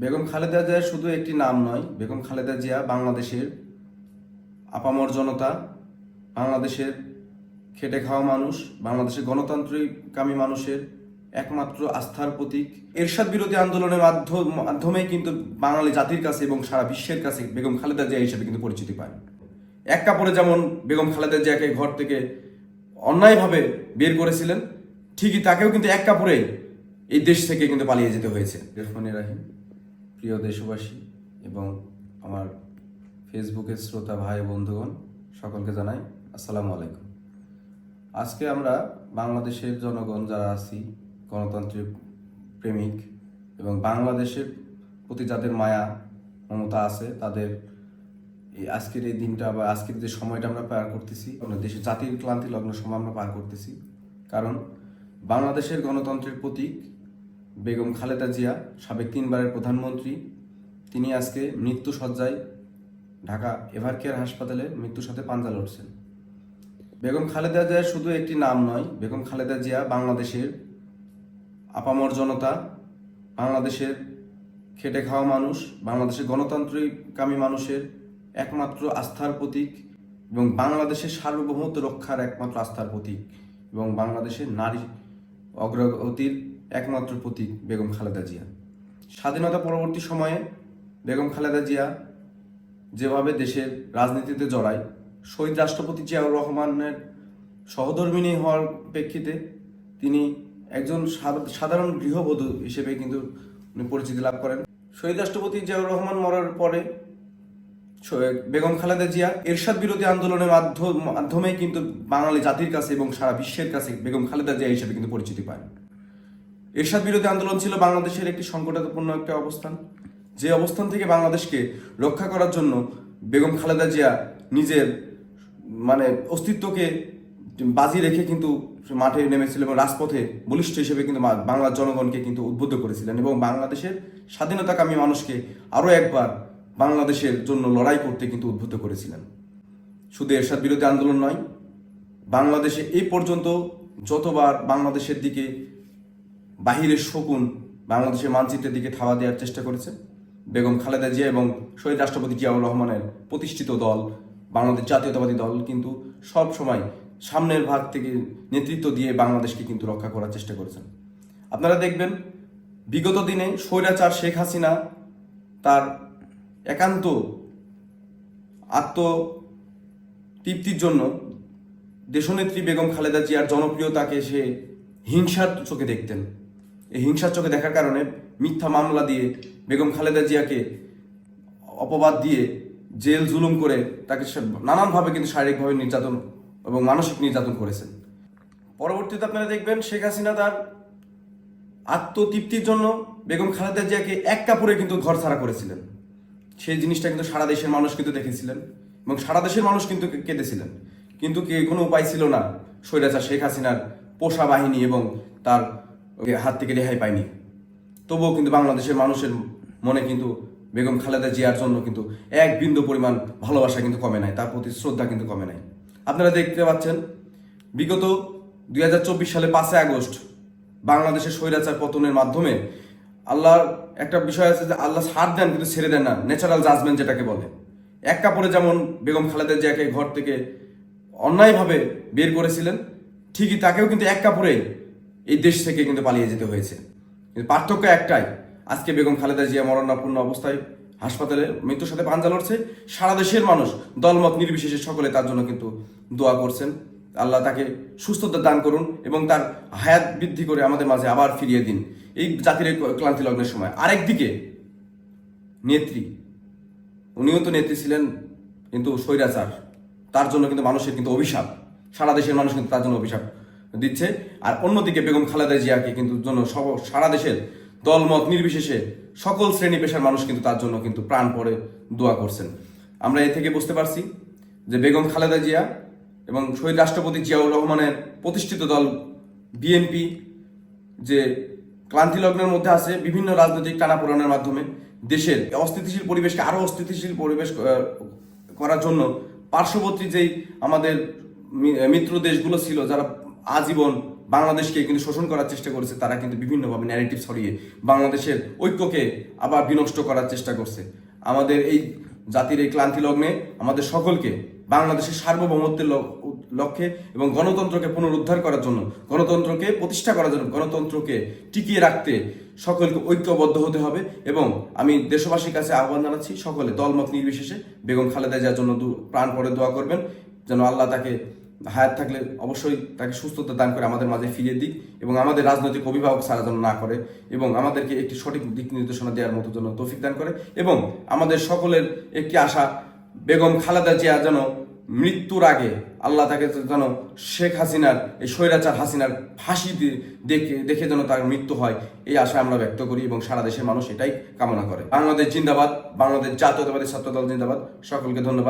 বেগম খালেদা জিয়া শুধু একটি নাম নয়, বেগম খালেদা জিয়া বাংলাদেশের আপামর জনতা, বাংলাদেশের খেটে খাওয়া মানুষ, বাংলাদেশের গণতান্ত্রিককামী মানুষের একমাত্র আস্থার প্রতীক। এরশাদ বিরোধী আন্দোলনের মাধ্যম কিন্তু বাঙালি জাতির কাছে এবং সারা বিশ্বের কাছে বেগম খালেদা জিয়া হিসেবে কিন্তু পরিচিতি পায়। এক কাপড়ে যেমন বেগম খালেদা জিয়াকে ঘর থেকে অন্যায়ভাবে বের করেছিলেন, ঠিকই তাকেও কিন্তু এক কাপড়ে এই দেশ থেকে কিন্তু পালিয়ে যেতে হয়েছে। রাহিম। প্রিয় দেশবাসী এবং আমার ফেসবুকের শ্রোতা ভাই বন্ধুগণ, সকলকে জানাই আসসালামু আলাইকুম। আজকে আমরা বাংলাদেশের জনগণ যারা আছি, গণতান্ত্রিক প্রেমিক এবং বাংলাদেশের প্রতি যাদের মায়া, মমতা আছে, তাদের এই আজকের এই দিনটা বা আজকের যে সময়টা আমরা পার করতেছি মানে দেশের জাতির ক্লান্তি লগ্ন সময় আমরা পার করতেছি। কারণ বাংলাদেশের গণতন্ত্রের প্রতীক বেগম খালেদা জিয়া, সাবেক তিনবারের প্রধানমন্ত্রী, তিনি আজকে মৃত্যু সজ্জায় ঢাকা এভারকেয়ার হাসপাতালে মৃত্যুর সাথে পাঞ্জা লড়ছেন। বেগম খালেদা জিয়া শুধু একটি নাম নয়, বেগম খালেদা জিয়া বাংলাদেশের আপামর জনতা, বাংলাদেশের খেটে খাওয়া মানুষ, বাংলাদেশের গণতান্ত্রিকামী মানুষের একমাত্র আস্থার প্রতীক এবং বাংলাদেশের সার্বভৌমত্ব রক্ষার একমাত্র আস্থার প্রতীক এবং বাংলাদেশের নারী অগ্রগতির একমাত্র প্রতীক বেগম খালেদা জিয়া। স্বাধীনতা পরবর্তী সময়ে বেগম খালেদা জিয়া যেভাবে দেশের রাজনীতিতে জড়ায়, শহীদ রাষ্ট্রপতি জিয়াউর রহমানের সহধর্মিনী হওয়ার প্রেক্ষিতে তিনি একজন সাধারণ গৃহবধূ হিসেবে কিন্তু উনি পরিচিতি লাভ করেন। শহীদ রাষ্ট্রপতি জিয়াউর রহমান মরার পরে বেগম খালেদা জিয়া এরশাদ বিরোধী আন্দোলনের মাধ্যম কিন্তু বাঙালি জাতির কাছে এবং সারা বিশ্বের কাছে বেগম খালেদা জিয়া হিসেবে কিন্তু পরিচিতি পান। এরশাদ বিরোধী আন্দোলন ছিল বাংলাদেশের একটি সংকটাপূর্ণ একটা অবস্থান। যে অবস্থান থেকে বাংলাদেশকে রক্ষা করার জন্য বেগম খালেদা জিয়া নিজের মানে অস্তিত্বকে বাজি রেখে কিন্তু মাঠে নেমেছিল এবং রাজপথে বলিষ্ঠ হিসেবে কিন্তু বাংলার জনগণকে কিন্তু উদ্বুদ্ধ করেছিলেন এবং বাংলাদেশের স্বাধীনতাকামী মানুষকে আরও একবার বাংলাদেশের জন্য লড়াই করতে কিন্তু উদ্বুদ্ধ করেছিলেন। শুধু এরশাদ বিরোধী আন্দোলন নয়, বাংলাদেশে এই পর্যন্ত যতবার বাংলাদেশের দিকে বাহিরের শকুন বাংলাদেশের মানচিত্রের দিকে থাওয়া দেওয়ার চেষ্টা করেছে। বেগম খালেদা জিয়া এবং শহীদ রাষ্ট্রপতি জিয়াউর রহমানের প্রতিষ্ঠিত দল, বাংলাদেশ জাতীয়তাবাদী দল কিন্তু সব সময় সামনের ভাগ থেকে নেতৃত্ব দিয়ে বাংলাদেশকে কিন্তু রক্ষা করার চেষ্টা করেছেন। আপনারা দেখবেন, বিগত দিনে স্বৈরাচার শেখ হাসিনা তার একান্ত আত্ম তৃপ্তির জন্য দেশনেত্রী বেগম খালেদা জিয়ার জনপ্রিয়তাকে সে হিংসার চোখে দেখতেন। হিংসার চোখে দেখার কারণে মিথ্যা মামলা দিয়ে বেগম খালেদা জিয়াকে অপবাদ দিয়ে জেল জুলুম করে তাকে নানানভাবে কিন্তু শারীরিকভাবে নির্যাতন এবং মানসিক নির্যাতন করেছেন। পরবর্তীতে আপনারা দেখবেন শেখ হাসিনা তার আত্মতৃপ্তির জন্য বেগম খালেদা জিয়াকে এক কাপড়ে কিন্তু ঘর ছাড়া করেছিলেন। সেই জিনিসটা কিন্তু সারা দেশের মানুষ কিন্তু দেখেছিলেন এবং সারা দেশের মানুষ কিন্তু কেঁদেছিলেন। কিন্তু কোনো উপায় ছিল না। স্বৈরাচার শেখ হাসিনার পোষা বাহিনী এবং তার হাত থেকে রেহাই পায়নি তবুও কিন্তু বাংলাদেশের মানুষের মনে কিন্তু বেগম খালেদা জিয়ার জন্য কিন্তু এক বিন্দু পরিমাণ ভালোবাসা কিন্তু কমে নাই, তার প্রতি শ্রদ্ধা কিন্তু কমে নাই। আপনারা দেখতে পাচ্ছেন, বিগত দুই হাজার চব্বিশ সালে পাঁচই আগস্ট বাংলাদেশের স্বৈরাচার পতনের মাধ্যমে আল্লাহর একটা বিষয় আছে যে আল্লাহ ছাড় দেন কিন্তু ছেড়ে দেন না ন্যাচারাল জাজমেন্ট যেটাকে বলে। এক কাপড়ে যেমন বেগম খালেদা জিয়াকে ঘর থেকে অন্যায়ভাবে বের করেছিলেন, ঠিকই তাকেও কিন্তু এক কাপড়ে এই দেশ থেকে কিন্তু পালিয়ে যেতে হয়েছে। পার্থক্য একটাই, আজকে বেগম খালেদা জিয়া মরণাপূর্ণ অবস্থায় হাসপাতালে মৃত্যুর সাথে পাঞ্জা লড়ছে। সারা দেশের মানুষ দলমত নির্বিশেষে সকলে তার জন্য কিন্তু দোয়া করছেন। আল্লাহ তাকে সুস্থতা দান করুন এবং তার হায়াত বৃদ্ধি করে আমাদের মাঝে আবার ফিরিয়ে দিন। এই জাতির ক্লান্তি লগ্নের সময়। আরেকদিকে, নেত্রী। উনিও তো নেত্রী ছিলেন, কিন্তু স্বৈরাচার। তার জন্য কিন্তু মানুষের কিন্তু অভিশাপ। সারা দেশের মানুষ কিন্তু তার জন্য অভিশাপ। দিচ্ছে। আর অন্যদিকে বেগম খালেদা জিয়াকে কিন্তু জন্য সব- সারা দেশের দলমত নির্বিশেষে সকল শ্রেণি পেশার মানুষ কিন্তু তার জন্য কিন্তু প্রাণ পড়ে দোয়া করছেন। আমরা এ থেকে বুঝতে পারছি যে বেগম খালেদা জিয়া এবং শহীদ রাষ্ট্রপতি জিয়াউর রহমানের প্রতিষ্ঠিত দল বিএনপি যে ক্লান্তি লগ্নের মধ্যে আছে, বিভিন্ন রাজনৈতিক টানাপোড়েনের মাধ্যমে দেশের অস্থিতিশীল পরিবেশকে আরও অস্থিতিশীল পরিবেশ করার জন্য পার্শ্ববর্তী যেই আমাদের মিত্র দেশগুলো ছিল, যারা আজীবন বাংলাদেশকে কিন্তু শোষণ করার চেষ্টা করেছে, তারা কিন্তু বিভিন্নভাবে ন্যারেটিভ ছড়িয়ে বাংলাদেশের ঐক্যকে আবার বিনষ্ট করার চেষ্টা করছে। আমাদের এই জাতির এই ক্লান্তি লগ্নে আমাদের সকলকে বাংলাদেশের সার্বভৌমত্বের লক্ষ্যে এবং গণতন্ত্রকে পুনরুদ্ধার করার জন্য, গণতন্ত্রকে প্রতিষ্ঠা করার জন্য, গণতন্ত্রকে টিকিয়ে রাখতে সকলকে ঐক্যবদ্ধ হতে হবে এবং আমি দেশবাসীর কাছে আহ্বান জানাচ্ছি, সকলে দলমত নির্বিশেষে বেগম খালেদা জিয়ার জন্য প্রাণ পরে দোয়া করবেন, যেন আল্লাহ তাকে হায়াত থাকলে অবশ্যই তাকে সুস্থতা দান করে আমাদের মাঝে ফিরিয়ে দিক এবং আমাদের রাজনৈতিক অভিভাবক ছাড়া যেন না করে এবং আমাদেরকে একটি সঠিক দিক নির্দেশনা দেওয়ার মতো যেন তৌফিক দান করে এবং আমাদের সকলের একটি আশা, বেগম খালেদা জিয়া যেন মৃত্যুর আগে আল্লাহ তাকে যেন শেখ হাসিনার, এই স্বৈরাচার হাসিনার ফাঁসি দেখে দেখে যেন তার মৃত্যু হয়, এই আশা আমরা ব্যক্ত করি এবং সারা দেশের মানুষ এটাই কামনা করে। বাংলাদেশ জিন্দাবাদ, বাংলাদেশ জাতীয়তাবাদী ছাত্র দল জিন্দাবাদ, সকলকে ধন্যবাদ।